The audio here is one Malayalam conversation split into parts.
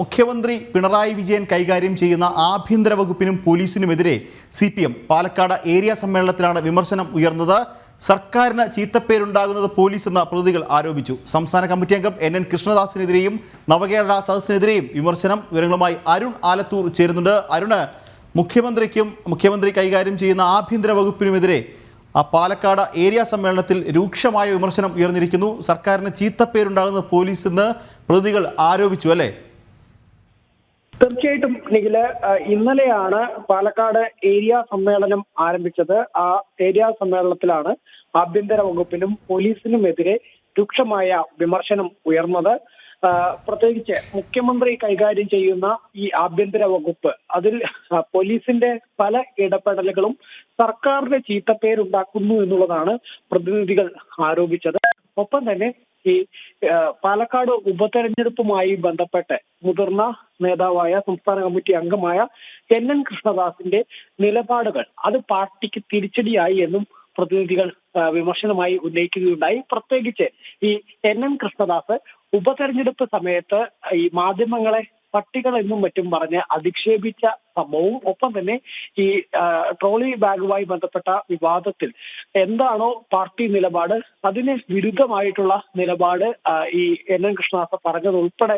മുഖ്യമന്ത്രി പിണറായി വിജയൻ കൈകാര്യം ചെയ്യുന്ന ആഭ്യന്തര വകുപ്പിനും പോലീസിനുമെതിരെ C P M Palakkad area സമ്മേളനത്തിലാണ് വിമർശനം ഉയർന്നത്. സർക്കാരിന് ചീത്തപ്പേരുണ്ടാകുന്നത് പോലീസ് എന്ന പ്രതികൾ ആരോപിച്ചു. സംസ്ഥാന കമ്മിറ്റി അംഗം എൻ എൻ കൃഷ്ണദാസിനെതിരെയും നവകേരള സദസ്സിനെതിരെയും വിമർശനം. വിവരങ്ങളുമായി അരുൺ ആലത്തൂർ ചേരുന്നുണ്ട്. അരുണ് മുഖ്യമന്ത്രിക്കും മുഖ്യമന്ത്രി കൈകാര്യം ചെയ്യുന്ന ആഭ്യന്തര വകുപ്പിനുമെതിരെ ആ പാലക്കാട് ഏരിയ സമ്മേളനത്തിൽ രൂക്ഷമായ വിമർശനം ഉയർന്നിരിക്കുന്നു. സർക്കാരിന് ചീത്തപ്പേരുണ്ടാകുന്നത് പോലീസ് എന്ന് പ്രതികൾ ആരോപിച്ചു അല്ലേ? തീർച്ചയായിട്ടും നിഖിൽ ഇന്നലെയാണ് പാലക്കാട് ഏരിയ സമ്മേളനം ആരംഭിച്ചത്. ആ ഏരിയ സമ്മേളനത്തിലാണ് ആഭ്യന്തര വകുപ്പിനും പോലീസിനുമെതിരെ രൂക്ഷമായ വിമർശനം ഉയർന്നത്. പ്രത്യേകിച്ച് മുഖ്യമന്ത്രി കൈകാര്യം ചെയ്യുന്ന ഈ ആഭ്യന്തര വകുപ്പ് അതിൽ പോലീസിന്റെ പല ഇടപെടലുകളും സർക്കാരിന് ചീത്തപ്പേരുണ്ടാക്കുന്നു എന്നുള്ളതാണ് പ്രതിനിധികൾ ആരോപിച്ചത്. ഒപ്പം തന്നെ ഈ പാലക്കാട് ഉപതെരഞ്ഞെടുപ്പുമായി ബന്ധപ്പെട്ട് മുതിർന്ന നേതാവായ സംസ്ഥാന കമ്മിറ്റി അംഗമായ എൻ എൻ കൃഷ്ണദാസിന്റെ നിലപാടുകൾ അത് പാർട്ടിക്ക് തിരിച്ചടിയായി എന്നും പ്രതിനിധികൾ വിമർശനമായി ഉന്നയിക്കുകയുണ്ടായി. പ്രത്യേകിച്ച് ഈ എൻ എൻ കൃഷ്ണദാസ് ഉപതെരഞ്ഞെടുപ്പ് സമയത്ത് ഈ മാധ്യമങ്ങളെ പട്ടികൾ എന്നും മറ്റും പറഞ്ഞ് അധിക്ഷേപിച്ച സംഭവവും ഒപ്പം തന്നെ ഈ ട്രോളി ബാഗുമായി ബന്ധപ്പെട്ട വിവാദത്തിൽ എന്താണോ പാർട്ടി നിലപാട് അതിന് വിരുദ്ധമായിട്ടുള്ള നിലപാട് ഈ എൻ എൻ കൃഷ്ണദാസ് പറഞ്ഞത് ഉൾപ്പെടെ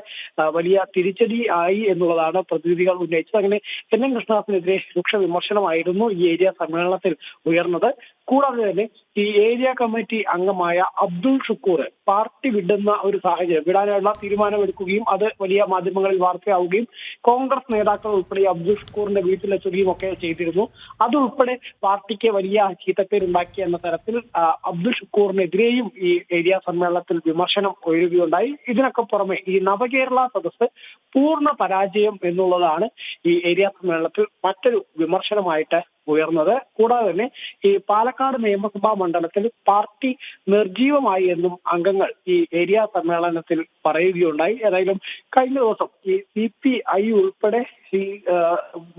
വലിയ തിരിച്ചടി ആയി എന്നുള്ളതാണ് പ്രതിനിധികൾ ഉന്നയിച്ചത്. അങ്ങനെ എൻ എൻ കൃഷ്ണദാസിനെതിരെ രൂക്ഷ വിമർശനമായിരുന്നു ഈ ഏരിയ സമ്മേളനത്തിൽ ഉയർന്നത്. കൂടാതെ തന്നെ ഈ ഏരിയ കമ്മിറ്റി അംഗമായ അബ്ദുൾ ഷുക്കൂർ പാർട്ടി വിടുന്ന ഒരു സാഹചര്യം വിടാനുള്ള തീരുമാനമെടുക്കുകയും അത് വലിയ മാധ്യമങ്ങളിൽ വാർത്തയാവുകയും കോൺഗ്രസ് നേതാക്കൾ ഉൾപ്പെടെ അബ്ദുൾ ഷുക്കൂറിന്റെ വീട്ടിലെത്തുകയും ഒക്കെ ചെയ്തിരുന്നു. അതുൾപ്പെടെ പാർട്ടിക്ക് വലിയ ചീത്തപ്പേരുണ്ടാക്കി എന്ന തരത്തിൽ അബ്ദുൾ ഷുക്കൂറിനെതിരെയും ഈ ഏരിയ സമ്മേളനത്തിൽ വിമർശനം ഉയരുകയുണ്ടായി. ഇതിനൊക്കെ പുറമെ ഈ നവകേരള സദസ് പൂർണ പരാജയം എന്നുള്ളതാണ് ഈ ഏരിയ സമ്മേളനത്തിൽ മറ്റൊരു വിമർശനമായിട്ട് ഉയർന്നത്. കൂടാതെ തന്നെ ഈ പാലക്കാട് നിയമസഭാ മണ്ഡലത്തിൽ പാർട്ടി നിർജീവമായി എന്നും അംഗങ്ങൾ ഈ ഏരിയ സമ്മേളനത്തിൽ പറയുകയുണ്ടായി. ഏതായാലും കഴിഞ്ഞ ദിവസം ഈ സി പി ഐ ഉൾപ്പെടെ ഈ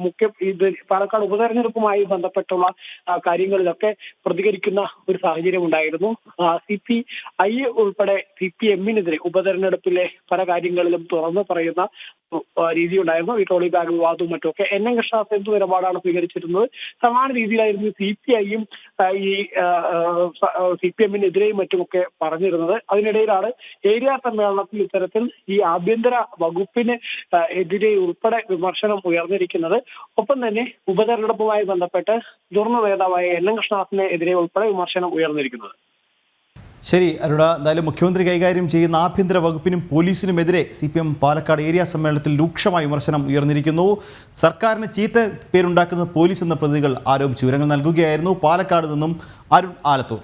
മുഖ്യ ഇത് പാലക്കാട് ഉപതെരഞ്ഞെടുപ്പുമായി ബന്ധപ്പെട്ടുള്ള കാര്യങ്ങളിലൊക്കെ പ്രതികരിക്കുന്ന ഒരു സാഹചര്യം ഉണ്ടായിരുന്നു. സി പി ഐ ഉൾപ്പെടെ സി പി എമ്മിനെതിരെ ഉപതെരഞ്ഞെടുപ്പിലെ പല കാര്യങ്ങളിലും തുറന്നു പറയുന്ന രീതി ഉണ്ടായിരുന്നു ഈ ട്രോളി ബാഗ് വിവാദവും മറ്റുമൊക്കെ. എൻ എൻ കൃഷ്ണദാസ് എന്ത് നിലപാടാണ് സ്വീകരിച്ചിരുന്നത്? സമാന രീതിയിലായിരുന്നു സി പി ഐയും ഈ സി പി എമ്മിനെതിരെയും മറ്റുമൊക്കെ പറഞ്ഞിരുന്നത്. അതിനിടയിലാണ് ഏരിയ സമ്മേളനത്തിൽ ഇത്തരത്തിൽ ഈ ആഭ്യന്തര വകുപ്പിന് എതിരെ ഉൾപ്പെടെ വിമർശനം ഉയർന്നിരിക്കുന്നത്. ഒപ്പം തന്നെ ഉപതെരഞ്ഞെടുപ്പുമായി ബന്ധപ്പെട്ട് മുതിർന്ന നേതാവായ എൻ എൻ കൃഷ്ണദാസിനെ എതിരെ ഉൾപ്പെടെ വിമർശനം ഉയർന്നിരിക്കുന്നത്. ശരി അരുണ എന്തായാലും മുഖ്യമന്ത്രി കൈകാര്യം ചെയ്യുന്ന ആഭ്യന്തര വകുപ്പിനും പോലീസിനുമെതിരെ C P M Palakkad area സമ്മേളനത്തിൽ രൂക്ഷമായ വിമർശനം ഉയർന്നിരിക്കുന്നു. സർക്കാരിന് ചീത്ത പേരുണ്ടാക്കുന്ന പോലീസ് എന്ന പ്രതികൾ ആരോപിച്ചു വിവരങ്ങൾ നൽകുകയായിരുന്നു പാലക്കാട് നിന്നും അരുൺ ആലത്തൂർ.